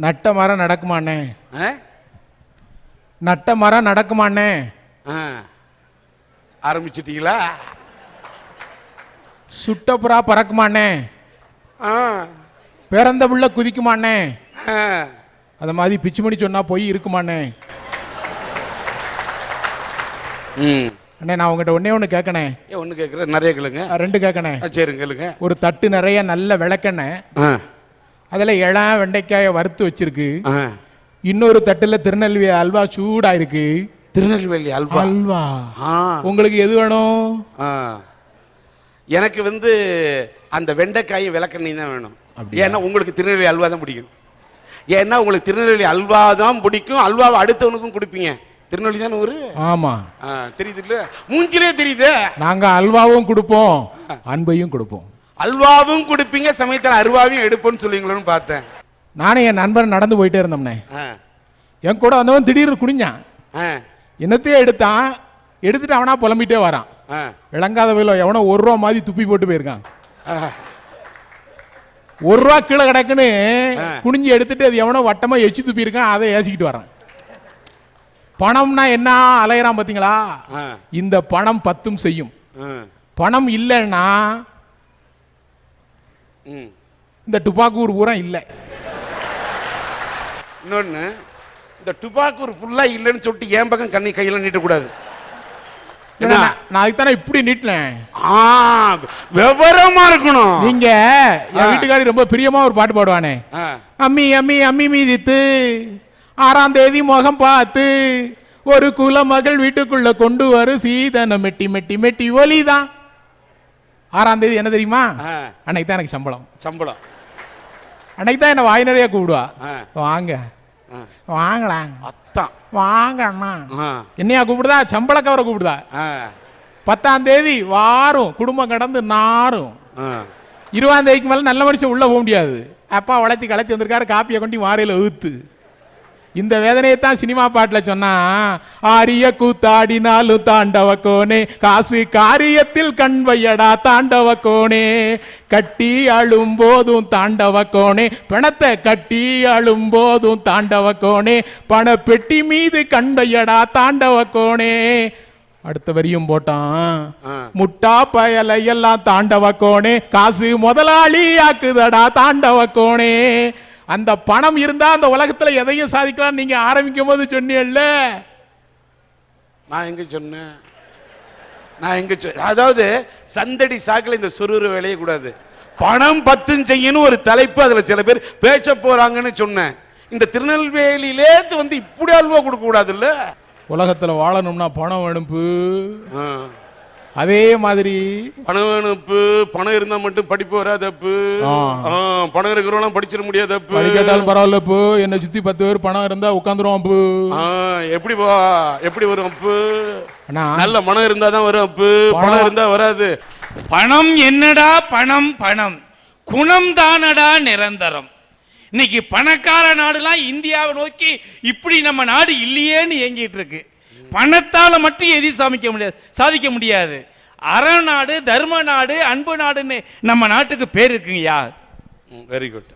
நட்ட மரம் நடக்குமாண்ணே? நட்ட மரம் நடக்குமாண்ணே. ஆரம்பிச்சிட்டீங்களா? சுட்ட புறா பறக்குமாண்ணே. ஆ. பிறந்த புள்ள குதிக்குமாண்ணே. அத மாதிரி பிச்சுமணி சொன்னா பொய் இருக்குமாண்ணே. அண்ணே நான் உங்ககிட்ட ஒண்ணே ஒன்று கேட்கணே ஒன்று கேட்குறேன் நிறைய கேளுங்க. ரெண்டு கேட்கணே சரிங்க கேளுங்க. ஒரு தட்டு நிறைய நல்ல விளக்கெண்ணெய். ஆ. அதில் இளம் வெண்டைக்காயை வறுத்து வச்சிருக்கு. இன்னொரு தட்டுல திருநெல்வேலி அல்வா சூடா இருக்கு திருநெல்வேலி அல்வா. அல்வா. உங்களுக்கு எது வேணும்? எனக்கு வந்து அந்த வெண்டைக்காயும் விளக்கெண்ணெய் தான் வேணும்? ஏன்னா உங்களுக்கு திருநெல்வேலி அல்வா தான் பிடிக்கும். ஏன்னா உங்களுக்கு திருநெல்வேலி அல்வா தான் பிடிக்கும். அல்வாவை அடுத்தவனுக்கும் கொடுப்பீங்க. திருநெல்வேலி தானே ஊரு? ஆமா. தெரியுது இல்ல? மூஞ்சிலே தெரியுது. நாங்க அல்வாவும் கொடுப்போம் அன்பையும் கொடுப்போம். அல்வாவும் கொடுப்பீங்க சமயத்தில் அருவாவையும் எடுப்போன்னு சொல்லுவீங்களோன்னு பார்த்தேன். நானும் என் நண்பர் நடந்து போயிட்டே இருந்தோம்னே. என் கூட வந்தவன் திடீர்னு குனிஞ்சான். ஆ. என்னத்தையே எடுத்தான். எடுத்துட்டு அவனா புலம்பிட்டே வரான். விளங்காத வேலை எவனோ ஒரு ரூபா மாதிரி துப்பி போட்டு போயிருக்கான். ஒரு ரூபா கீழே கிடக்குன்னு. குனிஞ்சு எடுத்துட்டு அது எவனோ வட்டமா எச்சி துப்பி இருக்கான் அதை ஏசிக்கிட்டு வரான். பணம்னா என்ன? அலையறான் பாத்தீங்களா? ஆ. இந்த பணம் பத்தும் செய்யும். பணம் இல்லைன்னா இந்த துப்பாக்கூர் பூரா இல்லை. இன்னொன்று இந்த டுபாக்கூர் ஃபுல்லாக இல்லைன்னு சொல்லிட்டு என் பக்கம் கண்ணி கையில் நீட்டக்கூடாது நான் நான் அதுக்கு தானே இப்படி நீட்டினேன். ஆ விவரமா இருக்கணும். நீங்க என் வீட்டுக்காரி ரொம்ப பிரியமா ஒரு பாட்டு பாடுவானே. அம்மி அம்மி அம்மி மீதித்து ஆறாம் தேதி முகம் பார்த்து ஒரு குலமகள் வீட்டுக்குள்ள கொண்டு வரும் சீதன மெட்டி மெட்டி மெட்டி ஒலிதான். ஆறாம் தேதி என்ன தெரியுமா? அன்னைக்கு தான் எனக்கு சம்பளம். சம்பளம். அன்னைக்கு தான் என்ன வாய் நிறைய கூப்பிடுவா. வாங்க. வாங்கலாம் அத்தான். வாங்க அண்ணா என்னையா கூப்பிடுதா? சம்பள கவரை கூப்பிடுதா? பத்தாம் தேதி வாரும். குடும்பம் கடந்து நாரும். இருபதாம் தேதிக்கு மேல நல்ல மனுஷன் உள்ள போக முடியாது. அப்பா உழைச்சி களைச்சி வந்திருக்காரு காப்பியை கொண்டு வாரையில ஊத்து இந்த வேதனையை தான் சினிமா பாட்டுல சொன்னா ஆரிய கூத்தாடினாலும் தாண்டவ கோனே காசு காரியத்தில் கண் வையடா தாண்டவ கோனே கட்டி அழும் போதும் தாண்டவ கோனே பிணத்தை கட்டி அழும் போதும் தாண்டவ கோனே பண பெட்டி மீது கண் வையடா தாண்டவ கோனே அடுத்த வரியும் போட்டான். முட்டா பயலை எல்லாம் தாண்டவ கோணே காசு முதலாளி ஆக்குதடா தாண்டவ கோணே அந்த பணம் இருந்தா அந்த உலகத்துல எதையும் சாதிக்கலாம் நீங்க ஆரம்பிக்கும் போது சொன்னீங்கல்ல? நான் எங்க சொன்னேன்? நான் எங்க சொ அதாவது சந்தடி சாக்கில் இந்த சொருறு வேலையே கூடாது. பணம் பத்தும் செய்யணும் ஒரு தலைப்பு அதுல சில பேர் பேச போறாங்கன்னு சொன்னேன். இந்த திருநெல்வேலியிலே வந்து இப்படி அல்வா கொடுக்க கூடாதுல்ல? உலகத்துல வாழணும்னா பணம் ஆ. அதே மாதிரி பணம் வேணுப்பு பணம் இருந்தா மட்டும் படிப்பு வராதப்பு. பணம் இருக்கிறவங்க படிச்சிட முடியாதப்பு. படிக்கட்டாலும் பரவாயில்ல பூ என்னை சுத்தி பத்து பேர் பணம் இருந்தா உட்காந்துருவோம் பூ ஆ, எப்படி வா எப்படி வரும் அப்பு நல்ல மனம் இருந்தா தான் வரும் அப்பு பணம் இருந்தா வராது. பணம் என்னடா பணம் பணம்? குணம் தானடா நிரந்தரம். இன்னைக்கு பணக்கார நாடுலாம் இந்தியாவை நோக்கி இப்படி நம்ம நாடு இல்லையேன்னு ஏங்கிட்டு இருக்கு. பணத்தால மட்டும் எதையும் சாதிக்க முடியாது சாதிக்க முடியாது. அறநாடு தர்ம நாடு அன்பு நாடுன்னு நம்ம நாட்டுக்கு பேர் இருக்குங்கய்யா வெரி குட்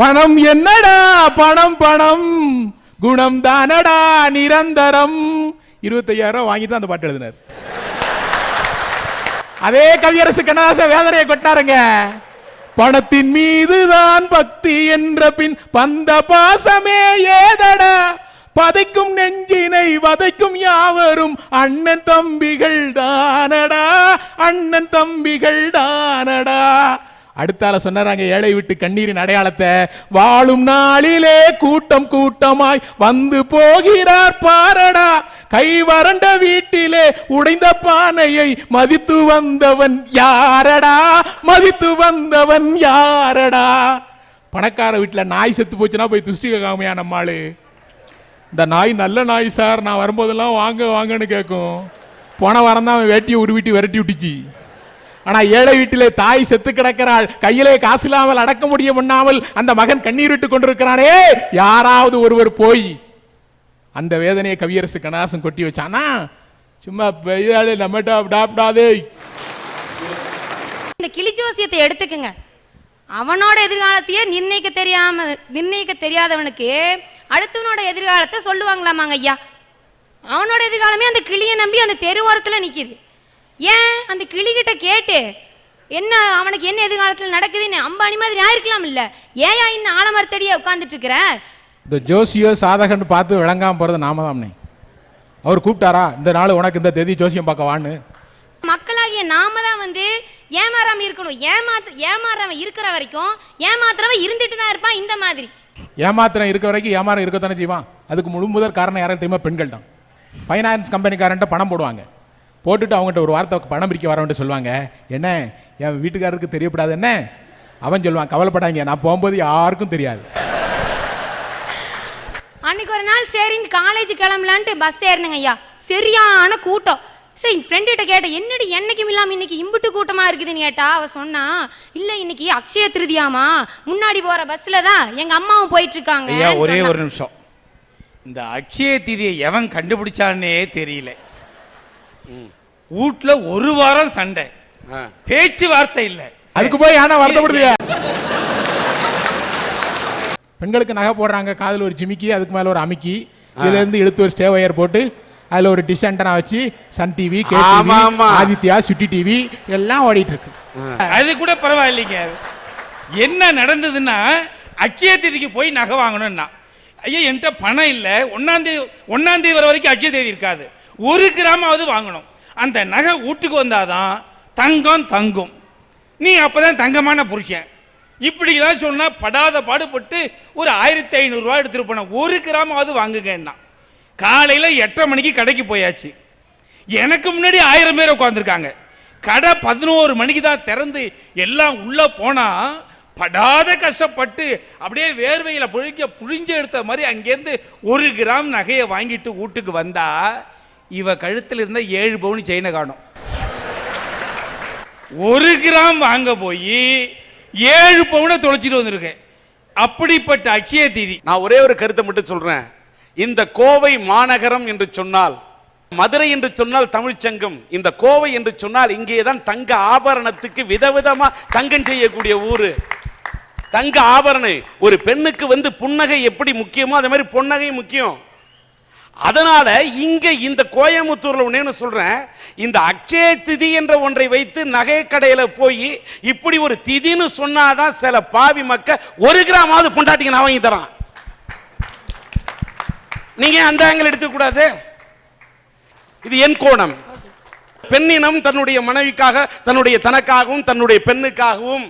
பணம் என்னடா? பணம் பணம். குணம் தானடா? நிரந்தரம். இருபத்தையாயிரம் ரூபாய் வாங்கிட்டு தான் அந்த பாட்டு எழுதினார். அதே கவியரசு கண்ணதாச வேதனையை கொட்டாருங்க. பணத்தின் மீதுதான் பக்தி என்ற பின் பந்த பாசமே ஏதடா? பதைக்கும் நெஞ்சினை வதைக்கும் யாவரும் அண்ணன் தம்பிகள் தானடா அண்ணன் தம்பிகள் தானடா. அடுத்தால சொன்னாராங்க ஏழை விட்டு கண்ணீரின் அடையாளத்தை. வாழும் நாளிலே கூட்டம் கூட்டமாய் வந்து போகிறார் பாரடா. கை வறண்ட வீட்டிலே உடைந்த பானையை மதித்து வந்தவன் யாரடா? மதித்து வந்தவன் யாரடா? பணக்கார வீட்டுல நாய் செத்து போச்சுன்னா போய் துஷ்டி காமையா நம்மாளு? இந்த நாய் நல்ல நாய் சார் நான் வரும்போதெல்லாம் வாங்க வாங்கன்னு கேட்கும் போன வாரம் தான் அவன் வேட்டியை உருவிட்டு விரட்டி விட்டுச்சு. ஆனால் ஏழை வீட்டிலே தாய் செத்து கிடக்கிறாள் கையிலே காசு இல்லாமல் அடக்க முடிய முன்னாமல் அந்த மகன் கண்ணீர் விட்டு கொண்டிருக்கிறானே யாராவது ஒருவர் போய் அந்த வேதனையை கவியரசு கணாசம் கொட்டி வச்சானா? சும்மா பெரியாளு நம்மகிட்ட டாப்டாதே இந்த கிளி ஜோசியத்தை எடுத்துக்கங்க. அவனோட எதிர்காலத்தையே நிர்ணயிக்க தெரியாம நிர்ணயிக்க தெரியாதவனுக்கு அடுத்தவனோட எதிர்காலத்தை சொல்லுவாங்களாமாங்க ஐயா? அவனோட எதிர்காலமே அந்த கிளியை நம்பி அந்த தெருவோரத்தில் நிற்கிது ஏன்? அந்த கிளிகிட்ட கேட்டு என்ன அவனுக்கு என்ன எதிர்காலத்தில் நடக்குதுன்னு அம்பானி மாதிரி ஆயிருக்கலாம் இல்ல. ஏயா இன்னும் ஆலமரத்தடியே உட்காந்துட்டு இருக்கிற இந்த ஜோசியோ சாதகன்னு பார்த்து விளங்காம போறது நாம தானே அவர் கூப்பிட்டாரா? இந்த நாள் உனக்கு இந்த தேதி ஜோசியம் பார்க்க வான்னு. மக்களாகிய நாம தான் வந்து ஏமாறாம இருக்கணும். ஏமாத்து ஏமாறாம இருக்கிற வரைக்கும் ஏமாத்துறவன் இருந்துட்டு தான் இருப்பான் இந்த மாதிரி. ஏமாத்திரம் இருக்க வரைக்கும் ஏமாறம் இருக்கத்தானே செய்வான்? அதுக்கு முழு முதல் காரணம் யாரும் தெரியுமா? பெண்கள் தான் ஃபைனான்ஸ் கம்பெனிக்காரன்ட்ட பணம் போடுவாங்க. போட்டுட்டு அவங்ககிட்ட ஒரு வார்த்தை பணம் பிரிக்க வரவன்ட்டு சொல்லுவாங்க. என்ன? என் வீட்டுக்காரருக்கு தெரியப்படாது என்ன? அவன் சொல்லுவான் கவலைப்படாங்க நான் போகும்போது யாருக்கும் தெரியாது. அன்னைக்கு ஒரு நாள் சரின்னு காலேஜ் கிளம்பலான்ட்டு பஸ் ஏறினுங்க ஐயா. சரியான கூட்டம். சரி என் ஃப்ரெண்டுகிட்ட கேட்டேன் என்னடி என்னைக்கும் இல்லாமல் இன்னைக்கு இம்புட்டு கூட்டமா இருக்குதுன்னு கேட்டா அவ சொன்னா இல்ல இன்னைக்கு அக்ஷய திருதியாமா முன்னாடி போற பஸ்ல தான் எங்க அம்மாவும் போயிட்டு இருக்காங்க ஐயா ஒரே ஒரு நிமிஷம். இந்த அட்சய தீதியை எவன் கண்டுபிடிச்சான்னே தெரியல. வீட்ல ஒரு வாரம் சண்டை. ஆ. பேச்சுவார்த்தை இல்லை. அதுக்கு போய் ஆனா வருத்தப்படுதுங்க பெண்களுக்கு நகை போடுறாங்க காதில் ஒரு ஜிமிக்கி அதுக்கு மேல ஒரு அமுக்கி இதுல இருந்து இழுத்து ஒரு ஸ்டே ஒயர் போட்டு அதுல ஒரு டிஷ் ஆண்டனா வச்சு சன் டிவி கே ஆமா, ஆமா. ஆதித்யா சுட்டி டிவி எல்லாம் ஓடிட்டு இருக்கு. அது கூட பரவாயில்லைங்க. என்ன நடந்ததுன்னா அட்சய தேதிக்கு போய் நகை வாங்கணும்னா. ஐயா என்கிட்ட பணம் இல்லை. ஒன்னாந்தேதி ஒன்னாந்தேதி வர வரைக்கும் அட்சய தேதி இருக்காது. ஒரு கிராமாவது வாங்கணும். அந்த நகை வீட்டுக்கு வந்தாதான் தங்கம் தங்கும். நீ அப்பதான் தங்கமான புருஷன். இப்படிலாம் சொன்னா படாத பாடுபட்டு ஒரு ஆயிரத்தி ஐநூறுரூவா எடுத்துட்டு போனேன் ஒரு கிராமாவது வாங்குங்கன்னா. காலையில் எட்டரை மணிக்கு கடைக்கு போயாச்சு. எனக்கு முன்னாடி ஆயிரம் பேர் உட்காந்துருக்காங்க கடை பதினோரு மணிக்கு தான் திறந்து எல்லாம் உள்ளே போனால் படாத கஷ்டப்பட்டு அப்படியே வேர்வையில் புழிக்க புழிஞ்சு எடுத்த மாதிரி அங்கேருந்து ஒரு கிராம் நகையை வாங்கிட்டு வீட்டுக்கு வந்தா இவ கழுத்தில் இருந்த ஏழு பவுன் செயினை காணும். ஒரு கிராம் வாங்க போய் ஏழு பவுனை தொலைச்சிட்டு வந்திருக்கேன். அப்படிப்பட்ட அட்சய தீதி. நான் ஒரே ஒரு கருத்தை மட்டும் சொல்கிறேன் இந்த கோவை மாநகரம் என்று சொன்னால் மதுரை என்று சொன்னால் தமிழ்ச்சங்கம் இந்த கோவை என்று சொன்னால் இங்கே தான் தங்க ஆபரணத்துக்கு விதவிதமா தங்கம் செய்யக்கூடிய ஊரு. தங்க ஆபரணம் ஒரு பெண்ணுக்கு வந்து புன்னகை எப்படி முக்கியமோ அதே மாதிரி பொன்னகை முக்கியம். அதனால இங்க இந்த கோயம்புத்தூர்ல ஒண்ணு சொல்றேன் இந்த அக்ஷய திதி என்ற ஒன்றை வைத்து நகை கடையில போய் இப்படி ஒரு திதின்னு சொன்னாதான் சில பாவி மக்க ஒரு கிராமாவது பொண்டாட்டிங்க நான் வாங்கி தரான். நீங்க அந்த ஆங்கிள் எடுத்துக்க கூடாது இது என் கோணம் பெண்ணினம் தன்னுடைய மனைவிக்காக தன்னுடைய தனக்காகவும் தன்னுடைய பெண்ணுக்காகவும்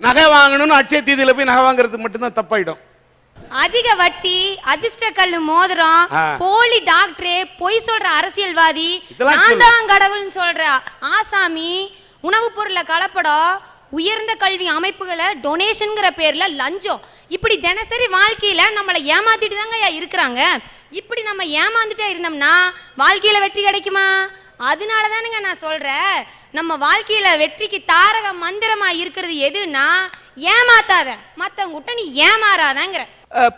நகை வாங்கணும்னு அட்சய தீதியில போய் நகை வாங்குறது மட்டும்தான் தப்பாயிடும் அதிக வட்டி அதிர்ஷ்ட கல்லு மோதிரம். போலி டாக்டர் பொய் சொல்ற அரசியல்வாதி நான். தான் கடவுள்னு சொல்ற ஆசாமி உணவுப் பொருளை கலப்படம் உயர்ந்த கல்வி அமைப்புகளை டொனேஷனுங்கிற பேரில் லஞ்சம். இப்படி தினசரி வாழ்க்கையில் நம்மளை ஏமாத்திட்டு தாங்க ஐயா இருக்கிறாங்க. இப்படி நம்ம ஏமாந்துட்டே இருந்தோம்னா வாழ்க்கையில் வெற்றி கிடைக்குமா? அதனால தானுங்க நான் சொல்கிறேன் நம்ம வாழ்க்கையில் வெற்றிக்கு தாரக மந்திரமாக இருக்கிறது எதுன்னா ஏமாத்தாத. மற்றவங்ககிட்ட நீ ஏமாறாதங்கிற.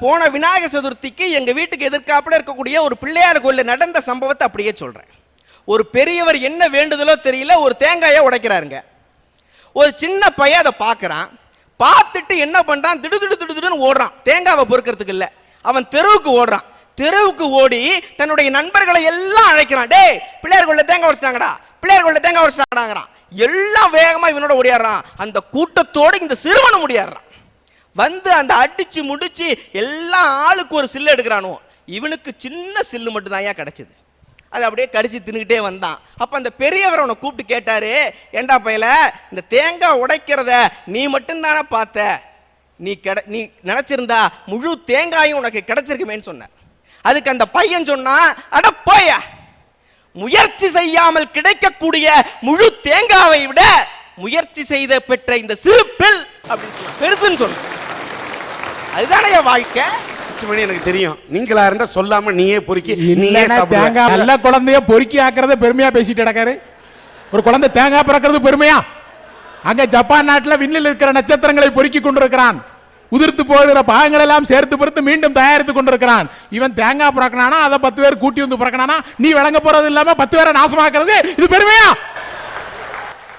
போன விநாயகர் சதுர்த்திக்கு எங்கள் வீட்டுக்கு எதிர்க்காப்புல இருக்கக்கூடிய ஒரு பிள்ளையார் கோயில்ல நடந்த சம்பவத்தை அப்படியே சொல்கிறேன் ஒரு பெரியவர் என்ன வேண்டுதலோ தெரியல ஒரு தேங்காயை உடைக்கிறாருங்க. ஒரு சின்ன பையன் அதை பார்க்குறான். பார்த்துட்டு என்ன பண்ணுறான் திடு திடு திடு திடுன்னு ஓடுறான். தேங்காவை பொறுக்கிறதுக்கு இல்லை. அவன் தெருவுக்கு ஓடுறான். தெருவுக்கு ஓடி தன்னுடைய நண்பர்களை எல்லாம் அழைக்கிறான். டேய் பிள்ளையார் தேங்காய் உடைச்சிட்டாங்கடா. பிள்ளையார் தேங்காய் உடைச்சிட்டாங்கடாங்கிறான். எல்லாம் வேகமாக இவனோட ஓடியாடுறான். அந்த கூட்டத்தோடு இந்த சிறுவனும் முடியாடுறான் வந்து அந்த அடிச்சு முடிச்சு எல்லாம் ஆளுக்கு ஒரு சில்லு எடுக்கிறானோ இவனுக்கு சின்ன சில்லு மட்டும்தான் ஏன் கிடைச்சது? அதை அப்படியே கடிச்சு தின்னுக்கிட்டே வந்தான். அப்ப அந்த பெரியவர் அவனை கூப்பிட்டு கேட்டாரு ஏண்டா பயல இந்த தேங்காய் உடைக்கிறத நீ மட்டும்தானே பார்த்த? நீ கெட நீ நினைச்சிருந்தா முழு தேங்காயும் உனக்கு கிடைச்சிருக்குமேன்னு சொன்ன. அதுக்கு அந்த பையன் சொன்னான் அட போய முயற்சி செய்யாமல் கிடைக்கக்கூடிய முழு தேங்காவை விட முயற்சி செய்த பெற்ற இந்த சிறு பெல் அப்படின்னு பெருசுன்னு சொன்ன அதுதானே என் வாழ்க்கை? மணி எனக்கு தெரியும் நீங்களா இருந்தா சொல்லாம நீயே பொறுக்கி நீயே தேங்காய் நல்ல குழந்தைய பொறுக்கி ஆக்குறத பெருமையா பேசிட்டு கிடக்காரு ஒரு குழந்தை தேங்காய் பிறக்கிறது பெருமையா அங்க ஜப்பான் நாட்டுல விண்ணில் இருக்கிற நட்சத்திரங்களை பொறுக்கி கொண்டிருக்கிறான் உதிர்த்து போகிற பாகங்கள் எல்லாம் சேர்த்து பொறுத்து மீண்டும் தயாரித்து கொண்டிருக்கிறான் இவன் தேங்காய் பிறக்கனானா அதை பத்து பேர் கூட்டி வந்து பிறக்கனானா நீ விளங்க போறது இல்லாம பத்து பேரை நாசமாக்குறது இது பெருமையா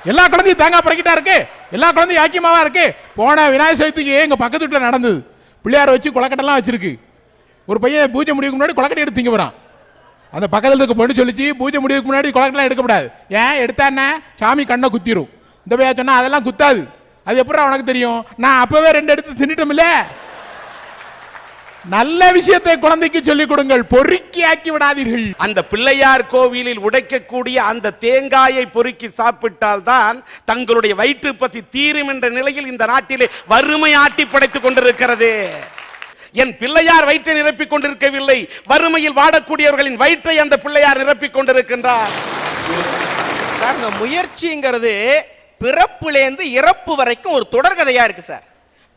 எல்லா குழந்தையும் தேங்காய் பிறக்கிட்டா இருக்கு எல்லா குழந்தையும் ஆக்கியமாவா இருக்கு போன விநாயகர் சதுர்த்திக்கு எங்க பக்கத்து வீட்டில் நடந்தது பிள்ளையாரை வச்சு கொலக்கட்டெல்லாம் வச்சிருக்கு. ஒரு பையன் பூஜை முடிவுக்கு முன்னாடி கொலக்கட்டை எடுத்து திங்க போகிறான் அந்த பக்கத்தில் இருக்க பொண்ணு சொல்லிச்சு பூஜை முடிவுக்கு முன்னாடி கொலக்கட்டெல்லாம் எடுக்கக்கூடாது ஏன்? எடுத்தா என்ன? சாமி கண்ணை குத்திரும். இந்த பையன் சொன்னால் அதெல்லாம் குத்தாது. அது எப்படி உனக்கு தெரியும்? நான் அப்போவே ரெண்டு எடுத்து தின்னுட்டோம்ல. நல்ல விஷயத்தை குழந்தைக்கு சொல்லிக் கொடுங்கள். பொறுக்கி ஆக்கி விடாதீர்கள். அந்த பிள்ளையார் கோவிலில் உடைக்கக்கூடிய அந்த தேங்காயை பொறுக்கி சாப்பிட்டால்தான் தங்களுடைய வயிற்று பசி தீரும் என்ற நிலையில் இந்த நாட்டிலே வறுமை ஆட்டி படைத்துக் கொண்டிருக்கிறது. என் பிள்ளையார் வயிற்றை நிரப்பிக் கொண்டிருக்கவில்லை. வறுமையில் வாடக்கூடியவர்களின் வயிற்றை அந்த பிள்ளையார் நிரப்பிக் கொண்டிருக்கின்றார். சார் இந்த முயற்சிங்கிறது பிறப்புலேருந்து இறப்பு வரைக்கும் ஒரு தொடர்கதையா இருக்கு சார்.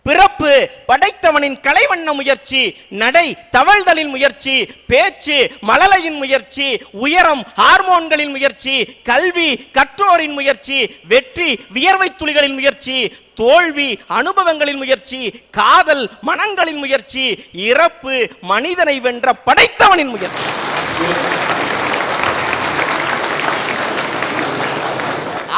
பிறப்பு படைத்தவனின் கலைவண்ண முயற்சி நடை தவழ்தலின் முயற்சி பேச்சு மழலையின் முயற்சி உயரம் ஹார்மோன்களின் முயற்சி கல்வி கற்றோரின் முயற்சி வெற்றி வியர்வை துளிகளின் முயற்சி தோல்வி அனுபவங்களின் முயற்சி காதல் மனங்களின் முயற்சி இறப்பு மனிதனை வென்ற படைத்தவனின் முயற்சி.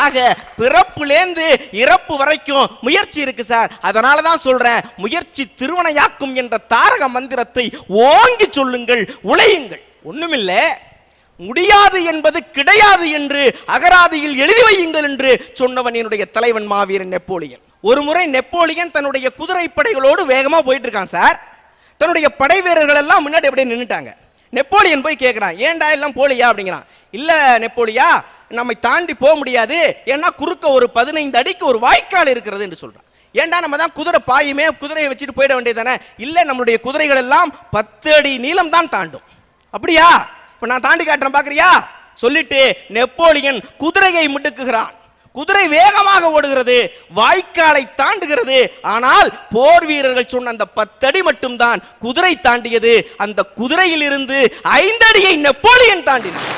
ஆக பிறப்புலேந்து இறப்பு வரைக்கும் முயற்சி இருக்கு சார். அதனால தான் சொல்றேன் முயற்சி திருவனையாக்கும் என்ற தாரக மந்திரத்தை ஓங்கி சொல்லுங்கள் உழையுங்கள். ஒண்ணுமில்ல. முடியாது என்பது கிடையாது என்று அகராதியில் எழுதி வையுங்கள் என்று சொன்னவன் என்னுடைய தலைவன் மாவீரன் நெப்போலியன். ஒரு முறை நெப்போலியன் தன்னுடைய குதிரை படைகளோடு வேகமா போயிட்டு இருக்கான் சார். தன்னுடைய படை வீரர்கள் எல்லாம் முன்னாடி அப்படியே நின்னுட்டாங்க. நெப்போலியன் போய் கேட்குறான் ஏன்டா எல்லாம் போலியா? அப்படிங்கிறான். இல்ல நெப்போலியா நம்மை தாண்டி போக முடியாது. ஏன்னா குறுக்க ஒரு பதினைந்து அடிக்கு ஒரு வாய்க்கால் இருக்கிறது என்று சொல்றான். ஏன்டா நம்ம தான் குதிரை பாயுமே குதிரையை வச்சுட்டு போயிட வேண்டியதானே இல்லை நம்மளுடைய குதிரைகள் எல்லாம் பத்து அடி நீளம் தான் தாண்டும். அப்படியா? இப்ப நான் தாண்டி காட்டுறேன் பாக்குறியா? சொல்லிட்டு நெப்போலியன் குதிரையை முடுக்குகிறான். குதிரை வேகமாக ஓடுகிறது வாய்க்காலை தாண்டுகிறது. ஆனால் போர் வீரர்கள் சொன்ன அந்த பத்தடி மட்டும்தான் குதிரை தாண்டியது. அந்த குதிரையில் இருந்து ஐந்தடியை நெப்போலியன் தாண்டினார்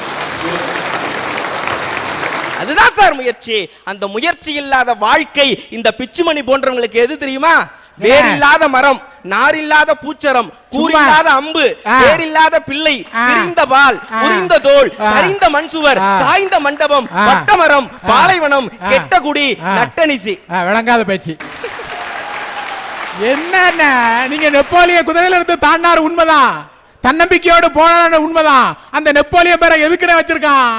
அதுதான் சார் முயற்சி அந்த முயற்சி இல்லாத வாழ்க்கை இந்த பிச்சுமணி போன்றவங்களுக்கு எது தெரியுமா வேர் இல்லாத மரம் நார் இல்லாத பூச்சரம் கூறில்லாத அம்பு. வேர் இல்லாத பிள்ளை ஆ. விரிந்த பால். உரிந்த தோல். சரிந்த மண்சுவர் ஆ. சாய்ந்த மண்டபம். வட்டமரம். பாலைவனம். கெட்ட குடி. நட்டனிசி விளங்காத பேச்சு என்னென்ன நீங்க நெப்போலிய குதிரையில இருந்து தாண்டாரு உண்மைதான் தன்னம்பிக்கையோடு போன உண்மைதான் அந்த நெப்போலியன் பேரை எதுக்குன்னு வச்சிருக்கான்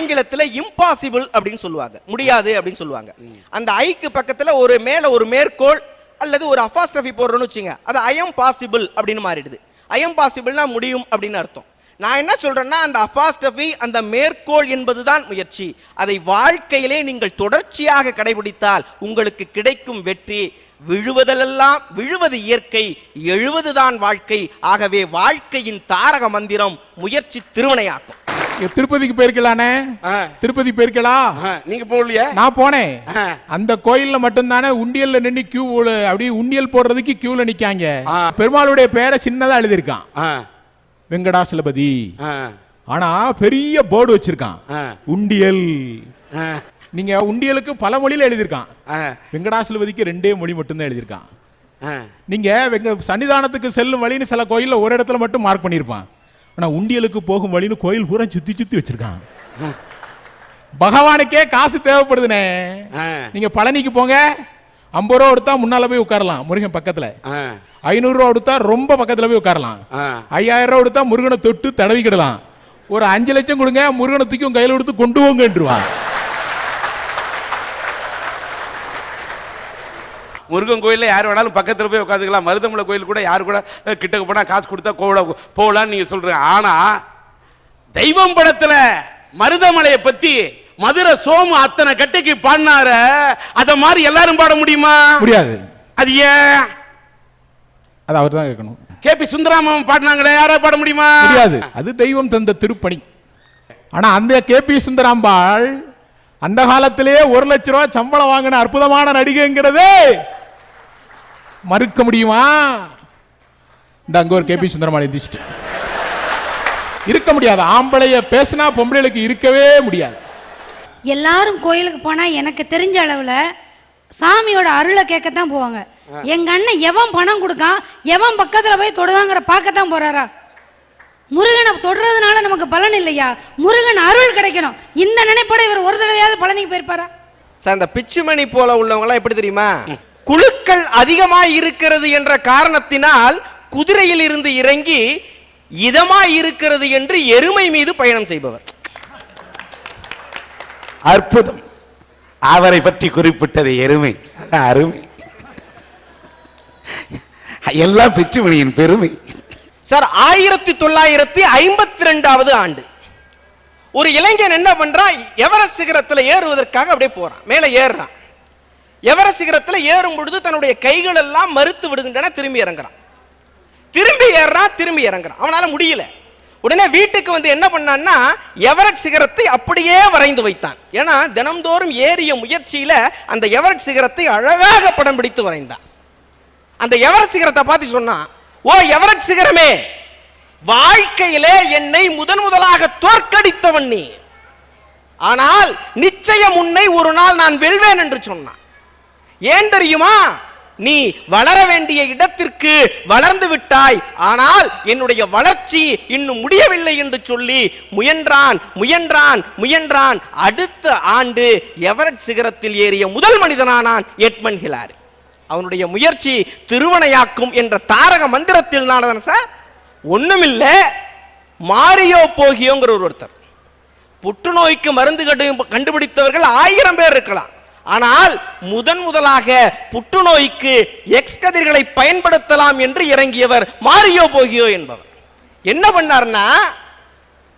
ஆங்கிலத்தில் இம்பாசிபிள் அப்படின்னு சொல்லுவாங்க. முடியாது அப்படின்னு சொல்லுவாங்க. அந்த ஐக்கு பக்கத்துல ஒரு மேல ஒரு மேற்கோள் அல்லது ஒரு அஃபாஸ்டஃபி போடுறோம்னு வச்சுங்க. அது ஐஎம் பாசிபிள் அப்படின்னு மாறிடுது. ஐஎம் பாசிபிள்னா முடியும் அப்படின்னு அர்த்தம். நான் என்ன சொல்றேன்னா அந்த அஃபாஸ்டஃபி அந்த மேற்கோள் என்பதுதான் முயற்சி. அதை வாழ்க்கையிலே நீங்கள் தொடர்ச்சியாக கடைபிடித்தால் உங்களுக்கு கிடைக்கும் வெற்றி. விழுவதெல்லாம் விழுவது இயற்கை எழுவதுதான் வாழ்க்கை. ஆகவே வாழ்க்கையின் தாரக மந்திரம் முயற்சி திருவனையாக்கும். திருப்பதிக்கு போயிருக்கலானே. திருப்பதி போயிருக்கலாம் ஆ, நீங்க போகலையா? நான் போனேன். அந்த கோயில்ல மட்டும்தானே உண்டியல்ல நின்னு கியூ அப்படியே உண்டியல் போடுறதுக்கு கியூல நிக்காங்க. பெருமாளுடைய பேரை சின்னதா எழுதியிருக்கான். வெங்கடாசலபதி. ஆனா பெரிய போர்டு வச்சிருக்கான். உண்டியல். நீங்க உண்டியலுக்கு பல மொழியில எழுதியிருக்கான். வெங்கடாசலபதிக்கு ரெண்டே மொழி மட்டும்தான் எழுதியிருக்கான். நீங்க வெங்க சன்னிதானத்துக்கு செல்லும் வழின்னு சில கோயில்ல ஒரு இடத்துல மட்டும் மார்க் பண்ணியிருப்பான். ஆனா உண்டியலுக்கு போகும் வழின்னு கோயில் பூரா சுத்தி சுத்தி வச்சிருக்கான். பகவானுக்கே காசு தேவைப்படுதுனே. நீங்க பழனிக்கு போங்க. ஐம்பது ரூபா கொடுத்தா முன்னால போய் உட்காரலாம் முருகன் பக்கத்துல. ஐநூறு ரூபா கொடுத்தா ரொம்ப பக்கத்துல போய் உட்காரலாம். ஐயாயிரம் ரூபா கொடுத்தா முருகனை தொட்டு தடவிக்கிடலாம். ஒரு அஞ்சு லட்சம் கொடுங்க முருகனை தூக்கி உங்க கையில கொடுத்து கொண்டு போங்கன்றுவான். முருகன் கோயில்ல யார் வேணாலும் பக்கத்துல போய் உட்காந்துக்கலாம். மருதமலை கோயில் கூட யாரு கூட கிட்டக்க போனா காசு கொடுத்தா கோவில போகலான்னு நீங்க சொல்றீங்க. ஆனா தெய்வம் படத்துல மருதமலையை பத்தி மதுரை சோமு அத்தனை கட்டைக்கு பாடினார. அத மாதிரி எல்லாரும் பாட முடியுமா? முடியாது. அது ஏன்? அது அவர் தான் கேட்கணும். கே. பி. சுந்தராமன் பாடினாங்களே யாரா பாட முடியுமா? முடியாது. அது தெய்வம் தந்த திருப்பணி. ஆனா அந்த கேபி சுந்தராம்பாள் அந்த காலத்திலேயே ஒரு லட்ச ரூபாய் சம்பளம் வாங்கின அற்புதமான நடிகைங்கிறது மறுக்க முடியுமா? இந்த அங்க ஒரு கேபி சுந்தரமாள் எதிர்ச்சிட்டு இருக்க முடியாது. ஆம்பளைய பேசினா பொம்பளைகளுக்கு இருக்கவே முடியாது. எல்லாரும் கோயிலுக்கு போனா எனக்கு தெரிஞ்ச அளவுல சாமியோட அருளை கேட்கத்தான் போவாங்க. எங்க அண்ணன் எவன் பணம் கொடுக்கான்? எவன் பக்கத்துல போய் தொடுதாங்கிற பார்க்கத்தான் போறாரா? முருகனை தொடுறதுனால நமக்கு பலன் இல்லையா? முருகன் அருள் கிடைக்கணும். இந்த நினைப்போட இவர் ஒரு தடவையாவது பழனிக்கு போயிருப்பாரா? சார் இந்த பிச்சுமணி போல உள்ளவங்கலாம் எப்படி தெரியுமா? குழுக்கள் அதிகமாய் இருக்கிறது என்ற காரணத்தினால் குதிரையில் இருந்து இறங்கி இதமாய் இருக்கிறது என்று எருமை மீது பயணம் செய்பவர். அற்புதம். அவரை பற்றி குறிப்பிட்டது எருமை. அருமை. எல்லாம் பிச்சுமணியின் பெருமை. சார் ஆயிரத்தி தொள்ளாயிரத்தி ஐம்பத்தி ரெண்டாவது ஆண்டு. ஒரு இளைஞன் என்ன பண்றான்? எவரெஸ்ட் சிகரத்தில் ஏறுவதற்காக அப்படியே போறான். மேலே ஏறுறான். எவர சிகரத்தில் ஏறும் பொழுது தன்னுடைய கைகள் எல்லாம் மறுத்து விடுகின்றன திரும்பி இறங்குறான். திரும்பி ஏறுறான் திரும்பி இறங்குறான். அவனால் முடியல. உடனே வீட்டுக்கு வந்து என்ன பண்ணான்னா எவரெட் சிகரத்தை அப்படியே வரைந்து வைத்தான். ஏன்னா தினம்தோறும் ஏறிய முயற்சியில் அந்த எவரெட் சிகரத்தை அழகாக படம் பிடித்து வரைந்தான். அந்த எவரட் சிகரத்தை பார்த்து சொன்னான் ஓ எவரெட் சிகரமே வாழ்க்கையிலே என்னை முதன் முதலாக தோற்கடித்தவன் நீ. ஆனால் நிச்சயம் உன்னை ஒரு நாள் நான் வெல்வேன் என்று சொன்னான். ஏன் தெரியுமா? நீ வளர வேண்டிய இடத்திற்கு வளர்ந்து விட்டாய். ஆனால் என்னுடைய வளர்ச்சி இன்னும் முடியவில்லை என்று சொல்லி முயன்றான் முயன்றான் முயன்றான். அடுத்த ஆண்டு எவரட் சிகரத்தில் ஏறிய முதல் மனிதனானான்? Edmund Hillary. அவனுடைய முயற்சி திருவனையாக்கும் என்ற தாரக மந்திரத்தில் நானதன் சார் ஒண்ணுமில்லை மாரியோ போகியோங்கிற ஒரு ஒருத்தர். புற்றுநோய்க்கு மருந்து கண்டு- கண்டுபிடித்தவர்கள் ஆயிரம் பேர் இருக்கலாம். ஆனால் முதன் முதலாக புற்றுநோய்க்கு எக்ஸ் கதிர்களை பயன்படுத்தலாம் என்று இறங்கியவர் மாரியோ போகியோ என்பவர். என்ன பண்ணார்னா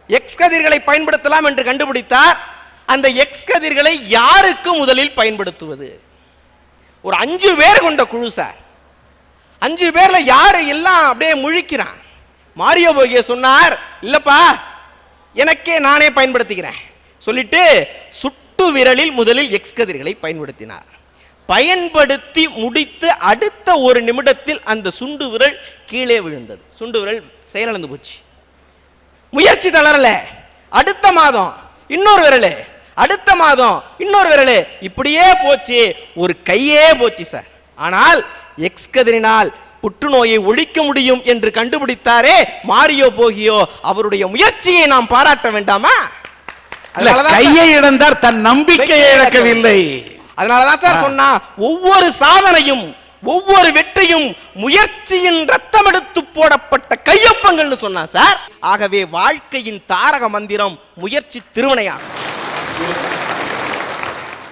எக்ஸ் கதிர்களை பயன்படுத்தலாம் என்று கண்டுபிடித்தார். அந்த எக்ஸ் கதிர்களை யாருக்கு முதலில் பயன்படுத்துவது? ஒரு அஞ்சு பேர் கொண்ட குழு சார். அஞ்சு பேர்ல யாரு எல்லாம் அப்படியே முழிக்கிறான்? மாரியோ போகிய சொன்னார் இல்லப்பா எனக்கே நானே பயன்படுத்திக்கிறேன். சொல்லிட்டு சுட்டு விரலில் முதலில் எக்ஸ் கதிர்களை பயன்படுத்தினார். பயன்படுத்தி முடித்து அடுத்த ஒரு நிமிடத்தில் அந்த சுண்டு விரல் கீழே விழுந்தது. சுண்டு விரல் செயலிழந்து போச்சு. முயற்சி தளரல. அடுத்த மாதம் இன்னொரு விரல். அடுத்த மாதம் இன்னொரு விரல். இப்படியே போச்சு. ஒரு கையே போச்சு சார் ஆனால் எக்ஸ் கதிரினால் புற்றுநோயை ஒழிக்க முடியும் என்று கண்டுபிடித்தாரே மாரியோ போகியோ அவருடைய முயற்சியை நாம் பாராட்ட வேண்டாமா? கையை இழந்தார் தன் நம்பிக்கையை இழக்கவில்லை. அதனாலதான் சார் சொன்னா ஒவ்வொரு சாதனையும் ஒவ்வொரு வெற்றியும் முயற்சியின் ரத்தம் எடுத்து போடப்பட்ட கையொப்பங்கள்னு சொன்னா சார் ஆகவே வாழ்க்கையின் தாரக மந்திரம் முயற்சி திருவினையாகும்.